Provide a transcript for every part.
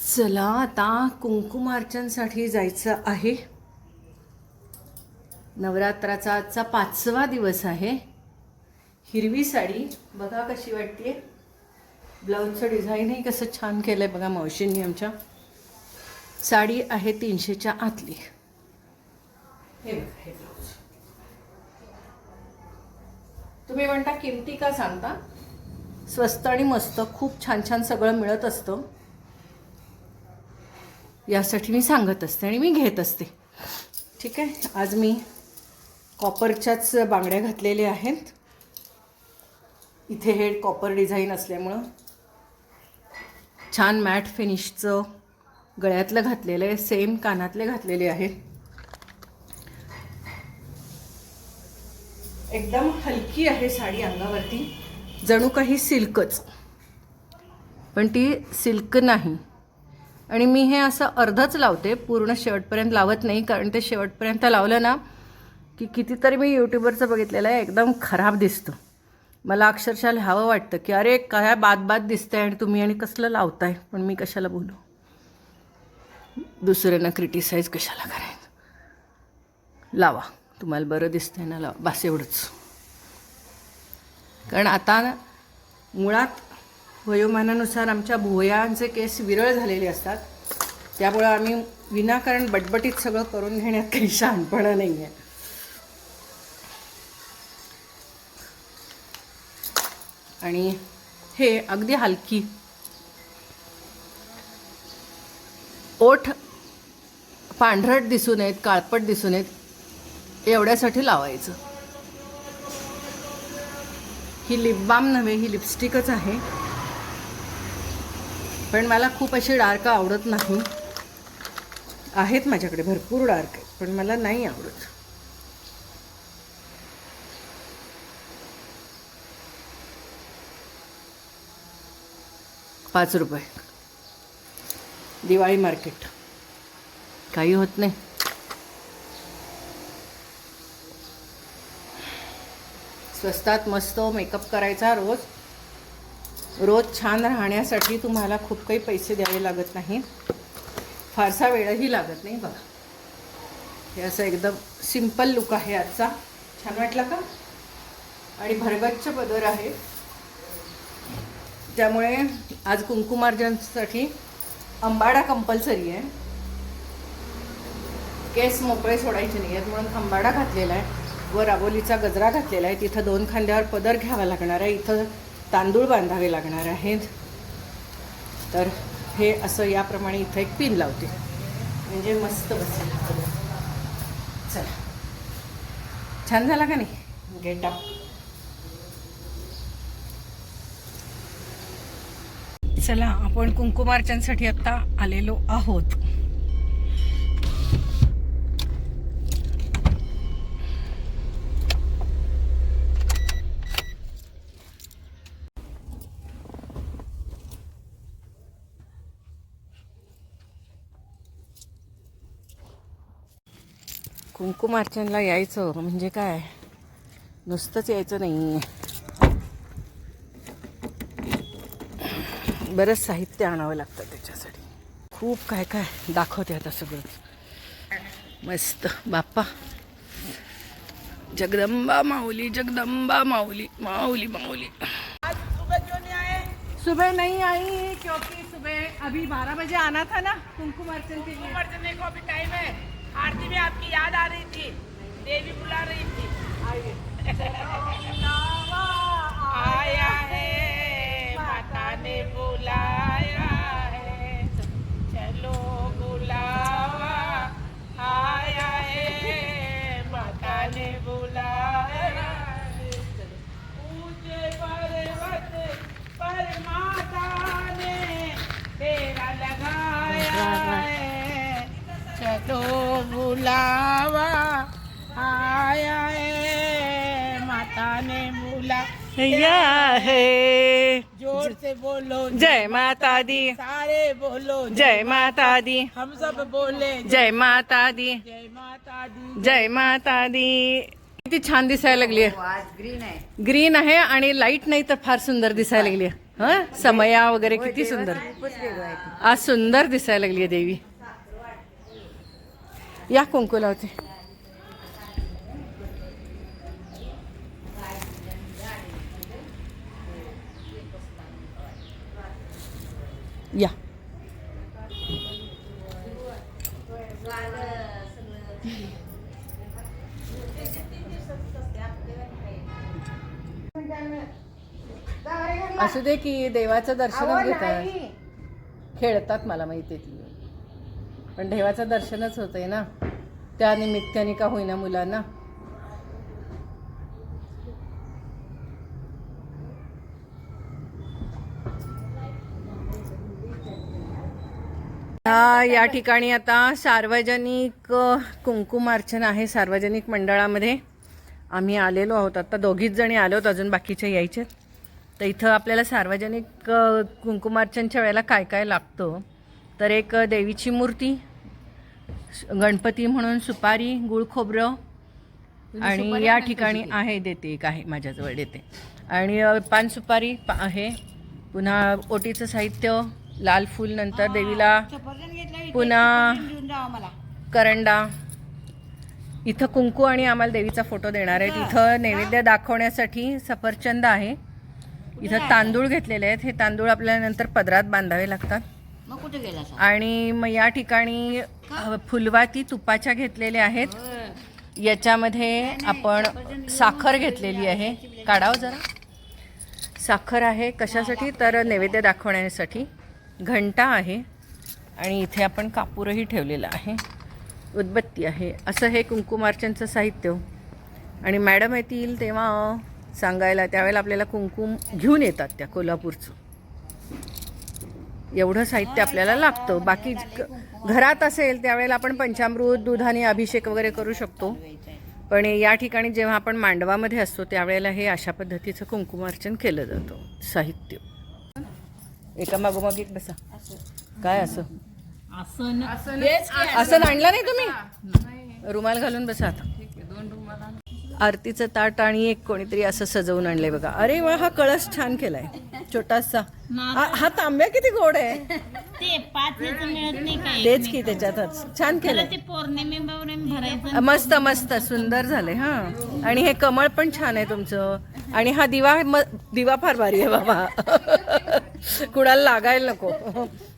चला आता कुंकुमार्चनसाठी जायचं आहे. नवरात्राचा आजचा पाचवा दिवस आहे. हिरवी साडी बघा कशी वाटते ब्लाऊजचं डिझाईनही कसं छान केलं आहे बघा मावशींनी आमच्या. साडी आहे तीनशेच्या आतली. हे बघा हे ब्लाऊज. तुम्ही म्हणता किमती का सांगता? स्वस्त आणि मस्त खूप छान छान सगळं मिळत असतं. यासाठी मी सांगत असते आणि मी घेत असते. ठीक आहे? आज मी कॉपरच्याच बांगड्या घातलेल्या आहेत. इथे हे कॉपर डिझाईन असल्यामुळं छान मॅट फिनिशचं गळ्यातलं घातलेलं आहे सेम कानातले घातलेले आहेत. एकदम हलकी आहे साडी अंगावरती जणू काही सिल्कच. पण ती सिल्क नाही. आणि मी हे असं अर्धच लावते पूर्ण शेवटपर्यंत लावत नाही कारण ते शेवटपर्यंत लावलं ना की कितीतरी मी यूट्यूबवरचं बघितलेलं आहे एकदम खराब दिसतं. मला अक्षरशः लिहावं वाटतं की अरे काय बाद बाद दिसतंय आणि तुम्ही आणि कसलं लावताय पण मी कशाला बोलू? दुसऱ्यांना क्रिटिसाईज कशाला करायचं? लावा. तुम्हाला बरं दिसतंय ना लावा. बास एवढंच. कारण आता मुळात वयोमानानुसार आमच्या भुवयांचे केस विरळ झालेले असतात. त्यामुळं आम्ही विनाकारण बटबटीत सगळं करून घेण्यात काही शहाणपणा नाही आहे आणि हे अगदी हलकी ओठ पांढरट दिसू नयेत काळपट दिसू नयेत एवढ्यासाठी लावायचं. ही लिप बाम नव्हे ही लिपस्टिकच आहे. पण मला खूप अशी डार्क आवडत नाही. आहेत माझ्याकडे भरपूर डार्क आहेत पण मला नाही आवडत. पाच रुपये. दिवाळी मार्केट. काही होत नाही. स्वस्तात मस्त मेकअप करायचा रोज. रोज छान राहण्यासाठी तुम्हाला खूप काही पैसे द्यावे लागत नाहीत फारसा वेळही लागत नाही बघा. हे असं एकदम सिंपल लुक आहे आजचा. छान वाटला का? आणि भरगच्च पदर आहे. त्यामुळे आज कुंकुमार्जनसाठी अंबाडा कंपल्सरी आहे. केस मोकळे सोडायचे नाही आहेत म्हणून अंबाडा घातलेला आहे. व राबोलीचा गजरा घातलेला आहे. तिथं दोन खांद्यावर पदर घ्यावा लागणार आहे. इथं तांदूळ बांधावे लागणार आहेत. तर हे असं याप्रमाणे इथं एक पिन लावते. म्हणजे मस्त बसेल. चला. छान झाला का नाही? गेट अप चला आपण कुंकुमार्चनसाठी आत्ता आलेलो आहोत. कुंकुमार्चनला यायचं म्हणजे काय? नुसतंच यायचं नाही बरंच साहित्य आणावं लागतं त्याच्यासाठी. खूप काय काय दाखवते आता सगळं. मस्त. बाप्पा. जगदंबा माऊली जगदंबा माऊली माऊली माऊली. आज सुबह नहीं आए? सुबह नहीं आई क्योंकि सुबह अभी बारह बजे आना था ना कुमकुम अर्चन के लिए। मर्जने को अभी टाइम है। आरती में आपकी याद आ रही थी। देवी बुला रही थी। आया है माता ने बुलाया। माता दी सारे बोलो जय माता दी हम सब बोले जय माता दी जय माता दी जय माता दी किती छान दिसायला लागली आहे आज ग्रीन आहे. ग्रीन आहे आणि लाइट नाही तर फार सुंदर दिसायला लागली आहे हा? समया वगैरे किती सुंदर. आज सुंदर दिसायला लागली आहे देवी. या कुंकू लावते. या. असू दे की देवाचं दर्शनच घेतात खेळतात मला माहिती आहे ती पण देवाचं दर्शनच होतंय ना. त्या निमित्ताने का होईना मुलांना हा, या ठिकाणी आता सार्वजनिक कुंकुमार्चन आहे सार्वजनिक मंडळामध्ये. आम्ही आलेलो आहोत आता दोघीच जणी आलो आहोत अजून बाकीचे यायचे तर इथं आपल्याला सार्वजनिक कुंकुमार्चनच्या वेळेला काय काय लागतं? तर एक देवीची मूर्ती गणपती म्हणून सुपारी गुळ खोबरं आणि या ठिकाणी आहे देते एक आहे माझ्याजवळ देते. आणि पान सुपारी पा आहे. पुन्हा ओटीचं साहित्य लाल फूल नंतर देवीला पुन्हा करंडा. इथं कुंकू आणि आम्हाला देवीचा फोटो देणार आहेत. इथं नैवेद्य दाखवण्यासाठी सफरचंद आहे. इथं तांदूळ घेतलेले आहेत. हे तांदूळ आपल्याला नंतर पदरात बांधावे लागतात? आणि मग या ठिकाणी फुलवाती तुपाच्या घेतलेल्या आहेत. याच्यामध्ये आपण साखर घेतलेली आहे. काढावं जरा. साखर आहे कशासाठी? तर नैवेद्य दाखवण्यासाठी. घंटा आहे आणि इथे आपण कापूरही ठेवलेला आहे. उदबत्ती आहे. असं हे कुंकुमार्चनचं साहित्य. आणि मॅडम येतील तेव्हा सांगायला त्यावेळेला आपल्याला कुंकुम घेऊन येतात त्या कोल्हापूरचं. एवढं साहित्य आपल्याला लागतं. बाकी घरात असेल त्यावेळेला आपण पंचामृत दुधाने अभिषेक वगैरे करू शकतो. पण या ठिकाणी जेव्हा आपण मांडवामध्ये असतो त्यावेळेला हे अशा पद्धतीचं कुंकुमार्चन केलं जातं. साहित्य. एका मागोमाग एक बसा. काय असं? असं आणलं नाही तुम्ही? रुमाल घालून बसा आता. आरतीचं ताट आणि एक कोणीतरी असं सजवून आणलंय बघा. अरे वा हा कळस छान केलाय. छोटासा. हा हा तांब्या किती गोड आहे. तेच की त्याच्यातच. छान केलंय. ते पौर्णिमेवर भरायचं. मस्त मस्त. सुंदर झाले हा. आणि हे कमळ पण छान आहे तुमचं. आणि हा दिवा म- दिवा फार भारी आहे बाबा. कुणाला लागायला नको.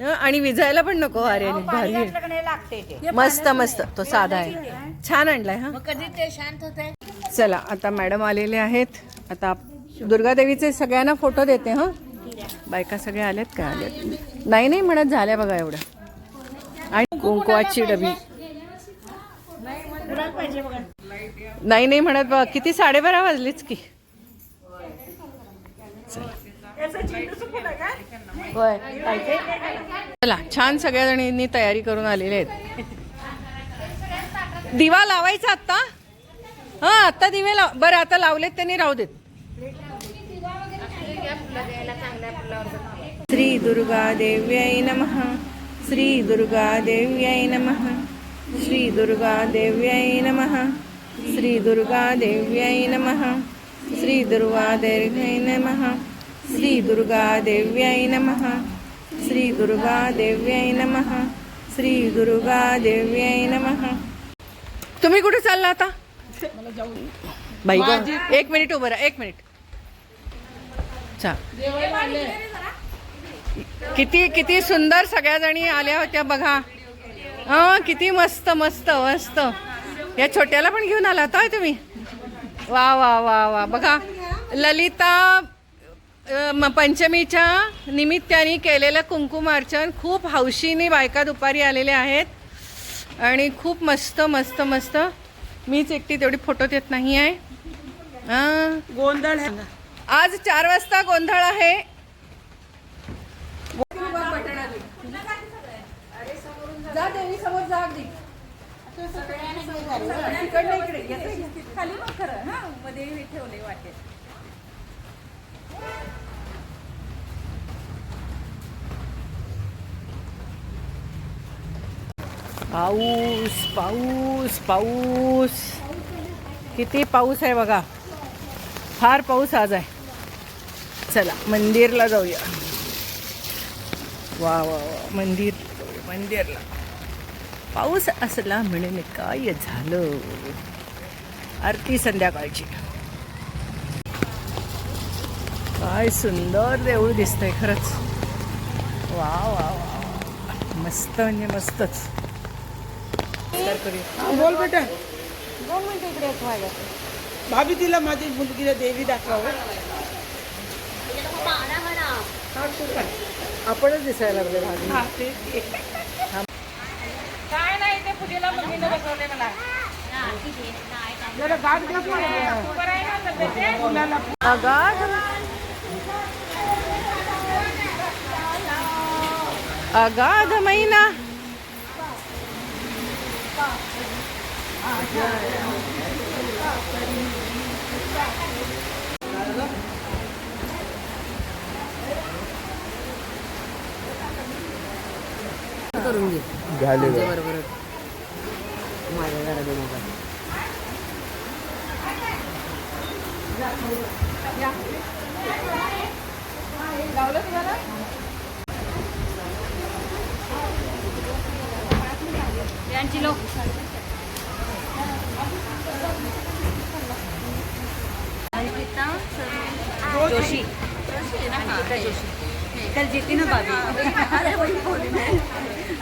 हं, आणि विजायला पण नको अरे भारी. आहे. मस्त मस्त. तो साधा आहे. छान आणलाय हा. कधी ते शांत होते चला आता मॅडम आलेले आहेत. आता दुर्गादेवीचे सगळ्यांना फोटो देते हं. बायका सगळ्या आल्यात का? आल्यात नाही नाही म्हणत झाल्या बघा एवढं. आणि कुंकवाची डबी. नाही नाही म्हणत बघ. किती साडेबारा वाजलीच की. होय. चला छान सगळ्या जणींनी तयारी करून आलेले आहेत. दिवा लावायचा आत्ता? हा आत्ता दिवे लाव. बरं आता लावलेत त्यांनी राहू देत. श्री दुर्गा देव्यै नमः. श्री दुर्गा देव्यै नमः. श्री दुर्गा देव्यै नमः. श्री दुर्गा देव्यै नमः. श्री दुर्गा देव्यै नमः. श्री दुर्गा देव्यै नमः. श्री दुर्गा देव्यै नमः. श्री दुर्गा देव्यै नमः. तुम्ही कुठे चालला आता? बाई एक मिनिट उभं राहा एक मिनिट. चा. किती किती सुंदर सगळ्या जणी आल्या होत्या बघा. हा किती मस्त मस्त मस्त. या छोट्याला पण घेऊन आला होता तुम्ही? वा वा वा वा. बघा ललिता म- पंचमीच्या निमित्ताने केलेलं कुंकुमार्चन खूप हौशीने बायका दुपारी आलेल्या आहेत. आणि खूप मस्त मस्त मस्त. मीच एकटी तेवढी फोटो देत नाही आहे. हां गोंधळ आज चार वाजता गोंधळ आहे. जा देवी समोर जा अगदी इकडनं इकडे. येतं इकडे. खाली मग खरं हा मध्ये हे ठेवले वाटेत पाऊस पाऊस पाऊस. किती पाऊस आहे बघा. फार पाऊस आज आहे. चला मंदिरला जाऊया. वा वा वा मंदिर मंदिरला. पाऊस असला म्हणून काय झालं? आरती संध्याकाळची. काय सुंदर देऊळ दिसतंय खरंच. वा वा वा मस्त म्हणजे मस्तच. बोल बेटा. दोन मिनिटं इकडे येतो व्हायला. भाभी तिला माझी मुलगीला देवी दाखवावं. आपणच दिसायला लागले हा ते काय नाही ते पूजेला मम्मीनं बसवले मला जरा गाठ घ्या पण. बरं आहे ना तब्येत आहे? मुलाला अगाध अगाध महिना झाले यांची लोक जोशी. अंकिता जोशी. कल जीती ना भाभी अरे वही बोली मैं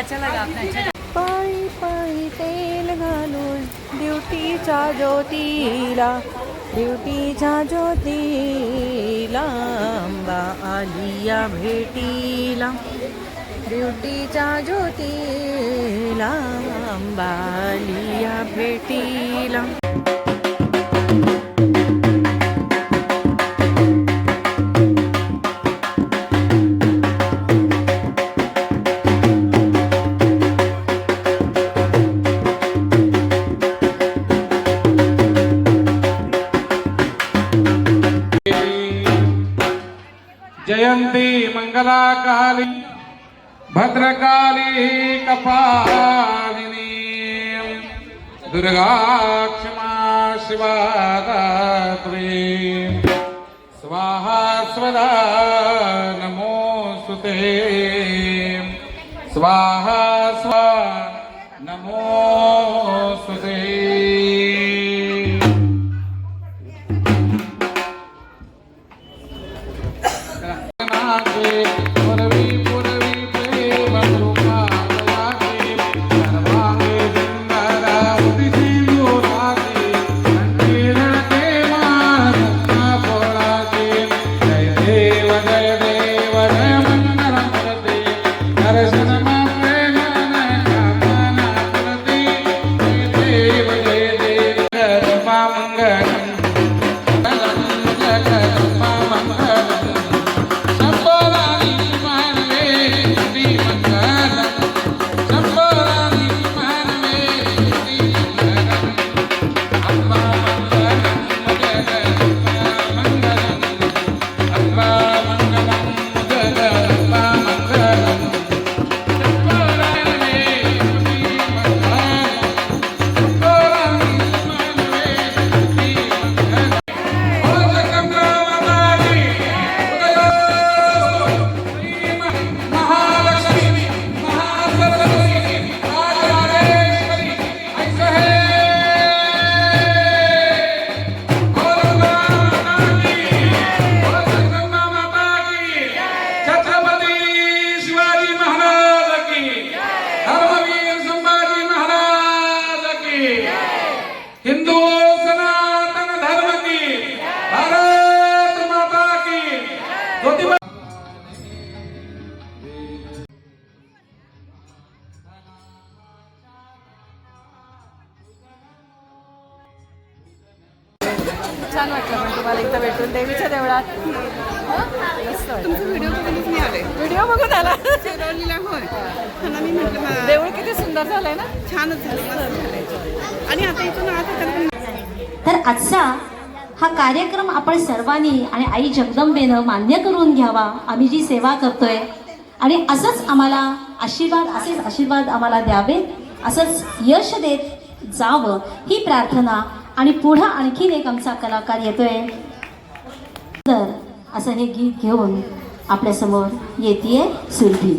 अच्छा लगा आपने अच्छा पायी पायी तेल घालून ड्युटीच्या ज्योतीला ड्युटीच्या ज्योतीला आलिया भेटीला. ड्युटीच्या ज्योतीला अंबा आलिया भेटीला। भद्रकाली कपालिनी। दुर्गा क्षमा शिवा स्वाहा स्वदा नमोस्तुते स्वाहा स्वा छान वाटलं पण तुम्हाला इथं भेटून. देवीच्या देवळात. व्हिडिओ व्हिडिओ बघून आला. होय. त्यांना मी म्हटलं मा- देऊळ किती सुंदर झालंय ना? छानच झालं मस्त झालंय. आणि आता इथून आता तर आजचा हा कार्यक्रम आपण सर्वांनी आणि आई जगदंबेनं मान्य करून घ्यावा. आम्ही जी सेवा करतोय. आणि असंच आम्हाला आशीर्वाद असेच आशीर्वाद आम्हाला द्यावे असंच यश देत जावं ही प्रार्थना आणि पुढं आणखीन एक आमचा कलाकार येतोय. तर असं हे गीत घेऊन आपल्यासमोर येते सुरभी